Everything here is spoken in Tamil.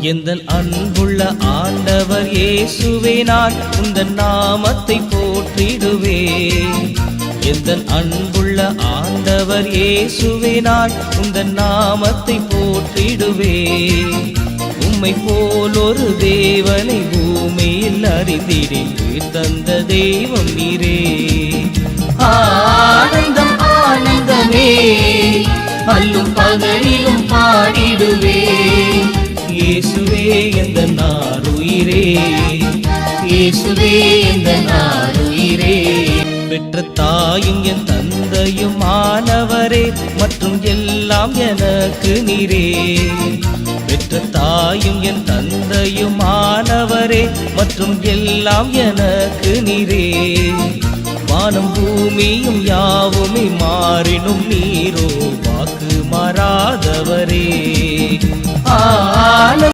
எந்த அன்புள்ள ஆண்டவர் இயேசுவே நான் உந்தன் நாமத்தை போற்றிடுவே. எந்த அன்புள்ள ஆண்டவர் இயேசுவே நான் உந்தன் நாமத்தை போற்றிடுவே. உம்மை போல் ஒரு தேவனை பூமியில் அறிந்திடேன் தந்த தெய்வம் நீரே. ஆனந்தம் ஆனந்தமே அல்லும் பகலிலும் பாடிடுவே. இயேசுவே இந்த நாருயிரே இயேசுவே இந்த நாருயிரே பெற்ற தாயும் என் தந்தையும் ஆனவரே மற்றும் எல்லாம் எனக்கு நீரே. பெற்ற தாயும் என் தந்தையும் ஆனவரே மற்றும் எல்லாம் எனக்கு நீரே. வானம் பூமியும் யாவுமே மாறினும் நீரோ வாக்கு மாறாதவரே.